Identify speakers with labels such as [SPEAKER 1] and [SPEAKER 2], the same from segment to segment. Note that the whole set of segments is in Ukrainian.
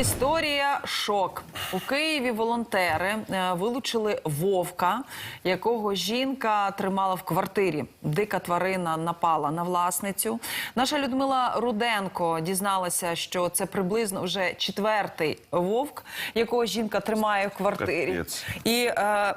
[SPEAKER 1] Історія шок у Києві. Волонтери е, вилучили вовка, якого жінка тримала в квартирі. Дика тварина напала на власницю. Наша Людмила Руденко дізналася, що це приблизно вже четвертий вовк, якого жінка тримає в квартирі. І Е,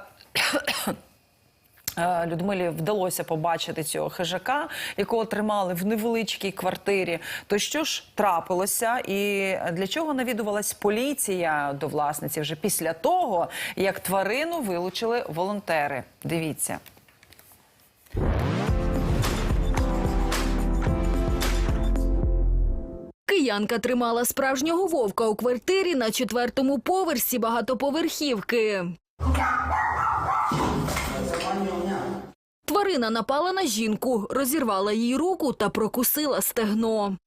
[SPEAKER 1] Людмилі вдалося побачити цього хижака, якого тримали в невеличкій квартирі. То що ж трапилося, і для чого навідувалась поліція до власниці вже після того, як тварину вилучили волонтери? Дивіться.
[SPEAKER 2] Киянка тримала справжнього вовка у квартирі на четвертому поверсі багатоповерхівки. Тварина напала на жінку, розірвала їй руку та прокусила стегно.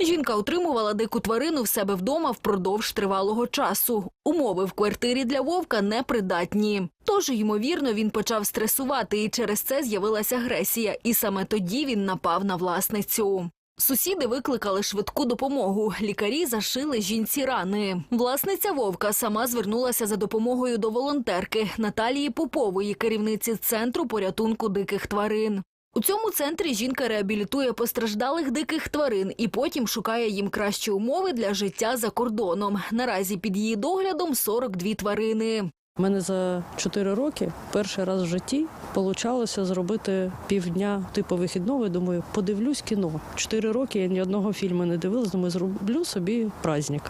[SPEAKER 2] Жінка утримувала дику тварину в себе вдома впродовж тривалого часу. Умови в квартирі для вовка непридатні. Тож, ймовірно, він почав стресувати, і через це з'явилася агресія. І саме тоді він напав на власницю. Сусіди викликали швидку допомогу. Лікарі зашили жінці рани. Власниця вовка сама звернулася за допомогою до волонтерки Наталії Попової, керівниці центру порятунку диких тварин. У цьому центрі жінка реабілітує постраждалих диких тварин і потім шукає їм кращі умови для життя за кордоном. Наразі під її доглядом 42 тварини.
[SPEAKER 3] У мене за 4 роки перший раз в житті получалося зробити півдня типу вихідного. Я Думаю, подивлюсь кіно. Чотири роки я ні одного фільму не дивилась, думаю, зроблю собі праздник.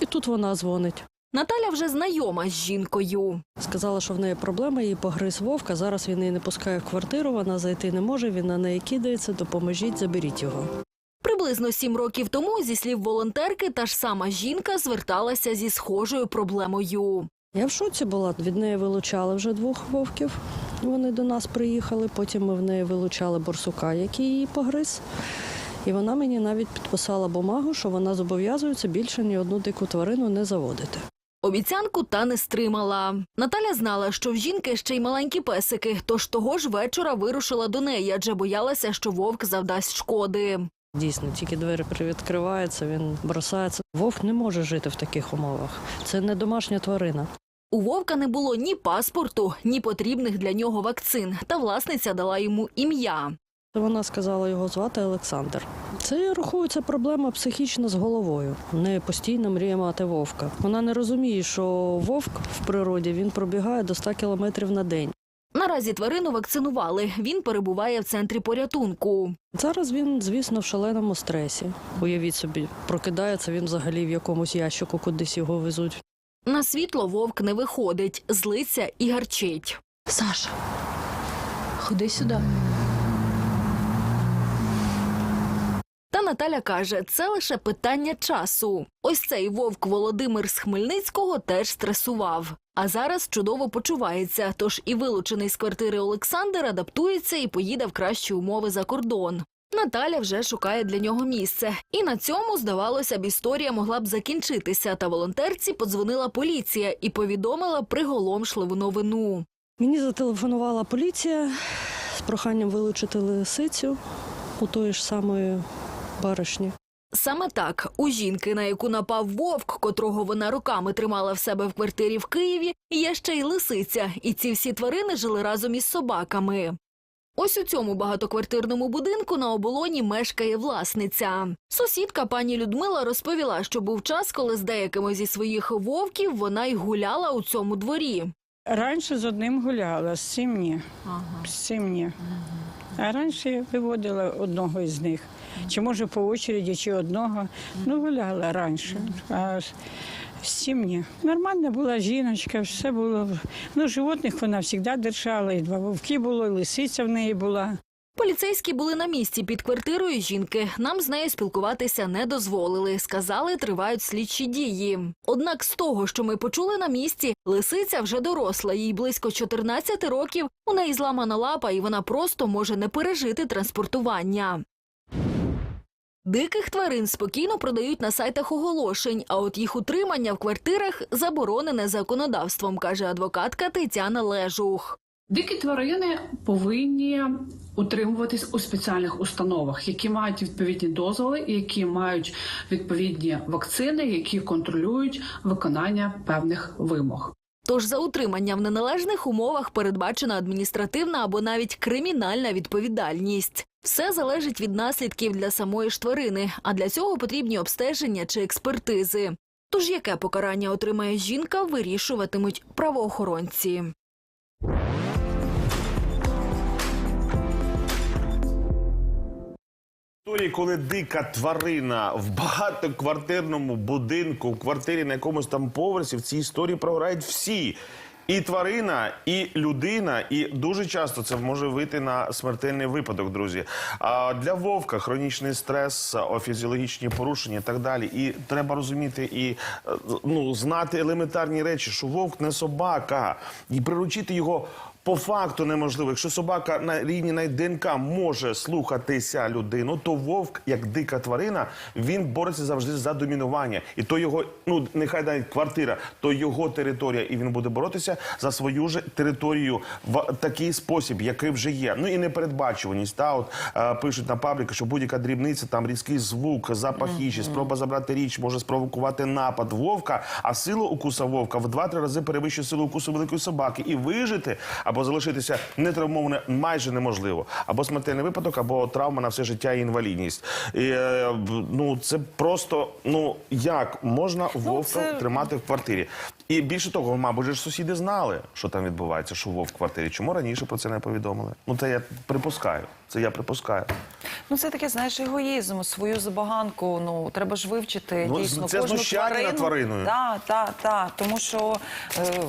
[SPEAKER 3] І тут вона дзвонить.
[SPEAKER 2] Наталя вже знайома з жінкою.
[SPEAKER 3] Сказала, що в неї проблема, її погриз вовка. Зараз він її не пускає в квартиру, вона зайти не може, він на неї кидається, допоможіть, заберіть його.
[SPEAKER 2] Приблизно сім років тому, зі слів волонтерки, та ж сама жінка зверталася зі схожою проблемою.
[SPEAKER 3] Я в шоці була. Від неї вилучали вже двох вовків. Вони до нас приїхали. Потім ми в неї вилучали борсука, який її погриз. І вона мені навіть підписала бумагу, що вона зобов'язується більше ні одну дику тварину не заводити.
[SPEAKER 2] Обіцянку та не стримала. Наталя знала, що в жінки ще й маленькі песики, тож того ж вечора вирушила до неї, адже боялася, що вовк завдасть шкоди.
[SPEAKER 3] Дійсно, тільки двері привідкриваються, він бросається. Вовк не може жити в таких умовах. Це не домашня тварина.
[SPEAKER 2] У вовка не було ні паспорту, ні потрібних для нього вакцин, та власниця дала йому ім'я.
[SPEAKER 3] Вона сказала його звати Олександр. Це рахується проблема психічна з головою. В неї постійно мріє мати вовка. Вона не розуміє, що вовк в природі він пробігає до 100 кілометрів на день.
[SPEAKER 2] Наразі тварину вакцинували. Він перебуває в центрі порятунку.
[SPEAKER 3] Зараз він, звісно, в шаленому стресі. Уявіть собі, прокидається він взагалі в якомусь ящику, кудись його везуть.
[SPEAKER 2] На світло вовк не виходить, злиться і гарчить. Саша, ходи сюди. Та Наталя каже, це лише питання часу. Ось цей вовк Володимир з Хмельницького теж стресував. А зараз чудово почувається, тож і вилучений з квартири Олександр адаптується і поїде в кращі умови за кордон. Наталя вже шукає для нього місце. І на цьому, здавалося б, історія могла б закінчитися. Та волонтерці подзвонила поліція і повідомила приголомшливу новину.
[SPEAKER 3] Мені зателефонувала поліція з проханням вилучити лисицю у тої ж самої баришні.
[SPEAKER 2] Саме так у жінки, на яку напав вовк, котрого вона роками тримала в себе в квартирі в Києві, є ще й лисиця, і ці всі тварини жили разом із собаками. Ось у цьому багатоквартирному будинку на оболоні мешкає власниця. Сусідка пані Людмила розповіла, що був час, коли з деякими зі своїх вовків вона й гуляла у цьому дворі.
[SPEAKER 4] Раніше з одним гуляла, з цим ні. З цим ні. А раніше я виводила одного із них. Чи може по очереді, чи одного. Ну, гуляла раніше. А з ні. Нормальна була жіночка, все було. Ну, животних вона завжди держала, і два вовки було, і лисиця в неї була.
[SPEAKER 2] Поліцейські були на місці під квартирою жінки. Нам з нею спілкуватися не дозволили. Сказали, тривають слідчі дії. Однак з того, що ми почули на місці, лисиця вже доросла, їй близько 14 років. У неї зламана лапа, і вона просто може не пережити транспортування. Диких тварин спокійно продають на сайтах оголошень, а от їх утримання в квартирах заборонене законодавством, каже адвокатка Тетяна Лежух.
[SPEAKER 5] Дикі тварини повинні утримуватись у спеціальних установах, які мають відповідні дозволи, які мають відповідні вакцини, які контролюють виконання певних вимог.
[SPEAKER 2] Тож за утримання в неналежних умовах передбачена адміністративна або навіть кримінальна відповідальність. Все залежить від наслідків для самої ж тварини, а для цього потрібні обстеження чи експертизи. Тож яке покарання отримає жінка, вирішуватимуть правоохоронці.
[SPEAKER 6] Історії, коли дика тварина в багатоквартирному будинку, в квартирі на якомусь там поверсі, в цій історії програють всі. І тварина, і людина, і дуже часто це може вийти на смертельний випадок, друзі. А для вовка хронічний стрес, офізіологічні фізіологічні порушення і так далі. І треба розуміти і е, ну, знати елементарні речі, що вовк не собака, і приручити його по факту неможливо. Якщо собака на рівні навіть ДНК може слухатися людину, то вовк, як дика тварина, він бореться завжди за домінування. І то його, ну нехай навіть квартира, то його територія, і він буде боротися за свою ж територію в такий спосіб, який вже є. Ну і непередбачуваність. Та от е, пишуть на пабліку, що будь-яка дрібниця, там різкий звук, запах їжі, спроба забрати річ може спровокувати напад вовка, а сила укуса вовка в 2-3 рази перевищує силу укусу великої собаки. І вижити або залишитися нетравмоване майже неможливо. Або смертельний випадок, або травма на все життя і інвалідність. І, е, ну це просто ну як можна вовка
[SPEAKER 1] це-
[SPEAKER 6] тримати в квартирі? І більше того, мабуть, ж сусіди знали, що там відбувається, що вовк в квартирі. Чому раніше про це не повідомили? Ну це я припускаю. Це я припускаю.
[SPEAKER 1] Ну це таке, знаєш, егоїзм, свою забаганку. Ну треба ж вивчити
[SPEAKER 6] Ну,
[SPEAKER 1] дійсно
[SPEAKER 6] це
[SPEAKER 1] кожну тварину.
[SPEAKER 6] твариною.
[SPEAKER 1] Так, так, так. Тому що. Е,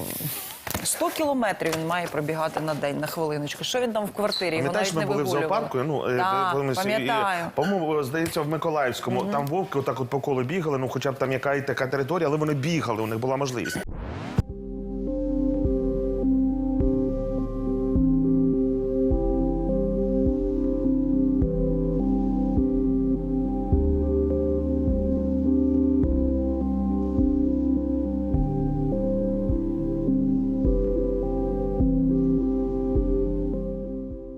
[SPEAKER 1] 100 кілометрів він має пробігати на день, на хвилиночку. Що він там в квартирі? Його навіть
[SPEAKER 6] ми
[SPEAKER 1] не
[SPEAKER 6] були в зоопарку. Ну, е, всі-
[SPEAKER 1] пам'ятаю.
[SPEAKER 6] По-моєму, здається, в Миколаївському там вовки отак от по колу бігали. Ну, хоча б там яка і така територія, але вони бігали, у них була можливість.